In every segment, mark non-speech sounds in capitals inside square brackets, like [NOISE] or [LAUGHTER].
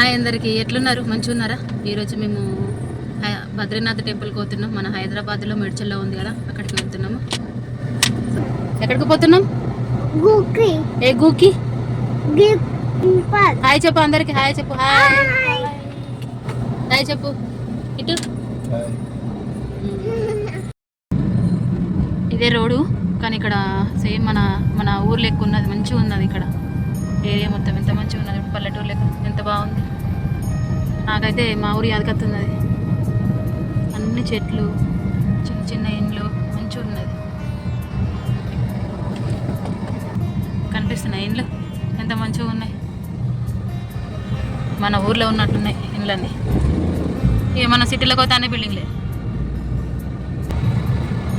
Hi అందరికి. ఎట్లున్నారు? మంచిగా ఉన్నారా ఈరోజు మేము బద్రీనాథ్ టెంపుల్కి పోతున్నాం. మన హైదరాబాద్లో మెడ్చల్లో ఉంది కదా అక్కడికి వెళ్తున్నాము. ఎక్కడికి పోతున్నాం? ఏ గూకి? హాయ్ చెప్పు అందరికి. హాయ్ చెప్పు. హాయ్. హాయ్. చెప్పు. ఇటు. ఇదే రోడ్డు కానీ ఇక్కడ సేమ్ మన మన ఊరు లెక్క ఉన్నది. మంచిగా ఉన్నది ఇక్కడ. ఏరియా మొత్తం ఎంత మంచిగా ఉన్నది పల్లెటూరు లెక్క ఎంత బాగుంది. నాకైతే మా ఊరి యాదకత్తున్నది. అన్ని చెట్లు చిన్న చిన్న ఇండ్లు మంచిగా ఉన్నది. కనిపిస్తున్నాయి ఇండ్లు ఎంత మంచిగా ఉన్నాయి. మన ఊర్లో ఉన్నట్టున్నాయి ఇండ్లన్నీ. ఇక మన సిటీలోకి పోతే అన్ని బిల్డింగ్లే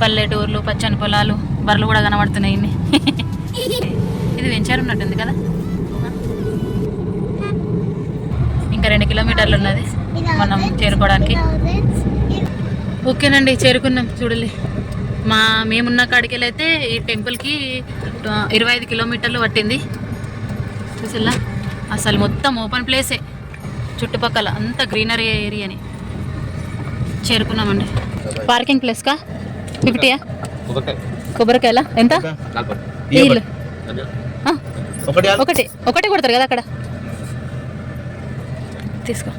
పల్లెటూర్లు పచ్చని పొలాలు బర్రెలు కూడా కనబడుతున్నాయి ఇన్ని. [LAUGHS] ఇది వెంచారు ఉన్నట్టుంది కదా. ఇంకా రెండు కిలోమీటర్లు ఉన్నది. మనం చేరుకోవడానికి. ఓకేనండి చేరుకున్నాం. చూడలే మా మేమున్న కాడికి అయితే ఈ టెంపుల్కి ఇరవై ఐదు కిలోమీటర్లు పట్టింది. చూసిల్లా? అసలు మొత్తం ఓపెన్ ప్లేసే చుట్టుపక్కల అంతా గ్రీనరీ ఏరియాని. చేరుకున్నామండి. పార్కింగ్ ప్లేస్కా ఫిఫ్టీయా కొబ్బరికాయల? ఎంత? ఒకటి. ఒకటి కొడతారు కదా అక్కడ. తీసుకో.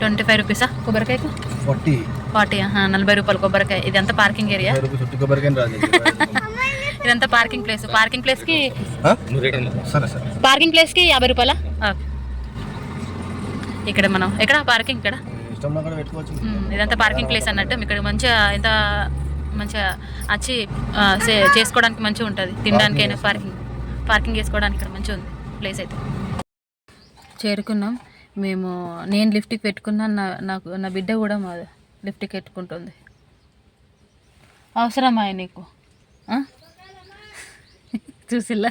ట్వంటీ ఫైవ్ రూపీసా? కొబ్బరికాయకు? ఫార్టీ. ఫార్టీ నలభై రూపాయలు కొబ్బరికాయ. ఇదంతా పార్కింగ్ ఏరియా? ఇదంతా పార్కింగ్ ప్లేస్. పార్కింగ్ ప్లేస్కి సరే సరే. పార్కింగ్ ప్లేస్కి యాభై రూపాయలా. ఇక్కడ మనం ఎక్కడ? పార్కింగ్ ఇక్కడ. ఇదంతా పార్కింగ్ ప్లేస్ అన్నట్టు. ఇక్కడ మంచిగా ఎంత మంచిగా వచ్చి చేసుకోవడానికి మంచిగా ఉంటుంది. తినడానికైనా పార్కింగ్ పార్కింగ్ చేసుకోవడానికి ఇక్కడ మంచిగా ఉంది. ప్లేస్ అయితే. చేరుకున్నాం. మేము నేను లిఫ్ట్కి పెట్టుకున్నాను నా నాకు నా బిడ్డ కూడా మా లిఫ్ట్కి పెట్టుకుంటుంది. అవసరమా నీకు? చూసిల్లా?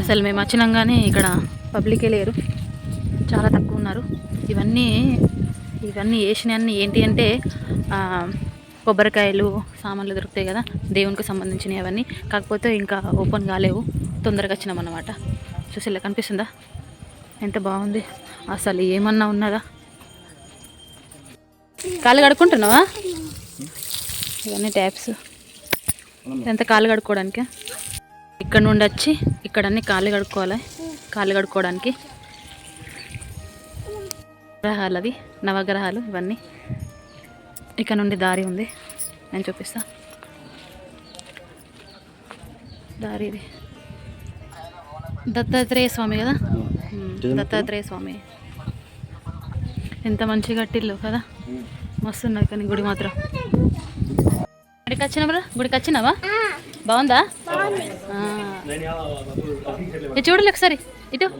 అసలు మేము వచ్చినాగానే ఇక్కడ పబ్లికే లేరు. చాలా తక్కువ ఉన్నారు. ఇవన్నీ ఇవన్నీ వేసినవన్నీ ఏంటి అంటే కొబ్బరికాయలు సామాన్లు దొరుకుతాయి కదా దేవునికి సంబంధించినవి అవన్నీ. కాకపోతే ఇంకా ఓపెన్ కాలేవు తొందరగా వచ్చినాం అన్నమాట చూసి ఇలా కనిపిస్తుందా? ఎంత బాగుంది. అసలు ఏమన్నా ఉన్నదా? కాలు కడుక్కుంటున్నావా? ఇవన్నీ ట్యాప్స్ ఎంత కాలు కడుక్కోవడానికి? ఇక్కడ నుండి వచ్చి ఇక్కడ అన్ని కాళ్ళు కడుక్కోవాలి కాళ్ళు కడుక్కోవడానికి. గ్రహాలు అవి నవగ్రహాలు ఇవన్నీ. ఇక్కడ నుండి దారి ఉంది. నేను చూపిస్తా. దారి ఇది. దత్తాత్రేయ స్వామి కదా? దత్తాత్రేయ స్వామి. ఎంత మంచిగా కట్టిల్లు కదా? మస్తు ఉన్నది కానీ గుడి మాత్రం. గుడికి వచ్చినావా గుడికి వచ్చినావా? బాగుందా? ఆ. ఇది చూడలే ఒకసారి. ఇటు.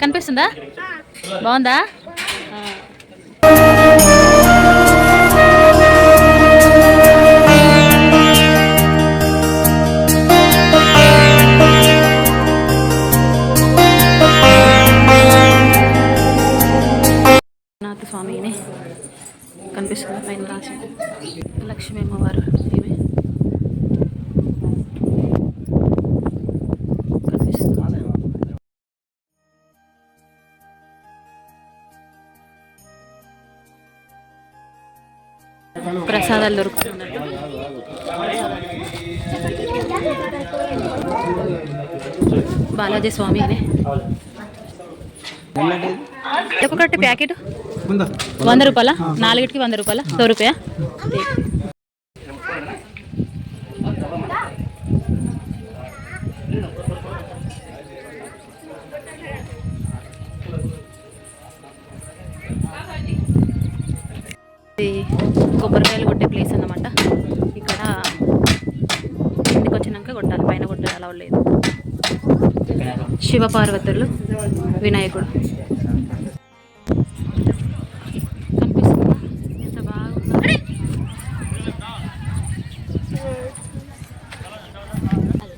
కనిపిస్తుందా? బాగుందా? స్వామిని కనిపిస్తుంది పైన రాసి. లక్ష్మీ అమ్మవారు కనిపిస్తుంది. ప్రసాదాలు దొరుకుతున్నట్టు బాలాజీ స్వామి అని. ఒక్కొక్కటి ప్యాకెట్? వంద రూపాయల? నాలుగిటికి వంద రూపాయల? సో రూపాయ? కొబ్బరికాయలు కొట్టే ప్లేస్ అన్నమాట. ఇక్కడ కిందికి వచ్చినాక కొట్టాలి. పైన కొట్టాలి. అలా లేదు. శివపార్వతులు వినాయకుడు.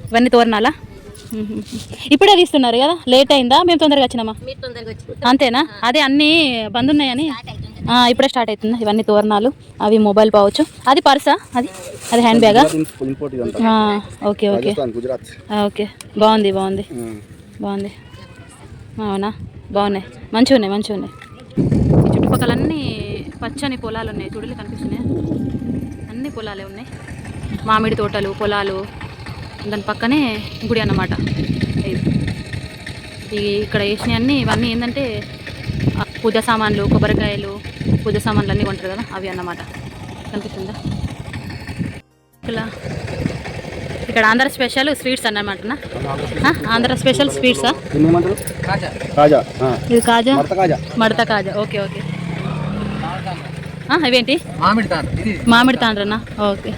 ఇవన్నీ తోరణాలా. ఇప్పుడే తీస్తున్నారు కదా? లేట్ అయిందా? మేము తొందరగా వచ్చినామా? అంతేనా? అదే అన్నీ బంద్ ఉన్నాయని ఆ, ఇప్పుడే స్టార్ట్ అవుతుంది. ఇవన్నీ తోరణాలు అవి మొబైల్ పవచ్చు అది పర్సా? అది? అది హ్యాండ్ బ్యాగా? Okay okay. ఓకే. బాగుంది బాగుంది. బాగుంది. అవునా? బాగున్నాయి. మంచిగా ఉన్నాయి మంచిగా ఉన్నాయి. ఈ చుట్టుపక్కల అన్నీ పచ్చని పొలాలు ఉన్నాయి. చూడలే కనిపిస్తున్నాయి? అన్ని పొలాలే ఉన్నాయి. మామిడి తోటలు పొలాలు దాని పక్కనే గుడి అన్నమాట. ఇది. ఈ ఇక్కడ వేసినవి అన్నీ ఇవన్నీ ఏంటంటే పూజ సామాన్లు కొబ్బరికాయలు పూజ సామాన్లు అన్నీ కొంటారు కదా అవి అన్నమాట. కనిపిస్తుందా? ఇలా ఇక్కడ ఆంధ్ర స్పెషల్ స్వీట్స్ అన్నమాట ఆంధ్ర స్పెషల్ స్వీట్సా. ఇది కాజా? మడత కాజా. మడత కాజా. Okay okay. ఆ, ఇవేంటి? మామిడి తాండ్ర. ఇది మామిడి తాండ్రనా? ఓకే.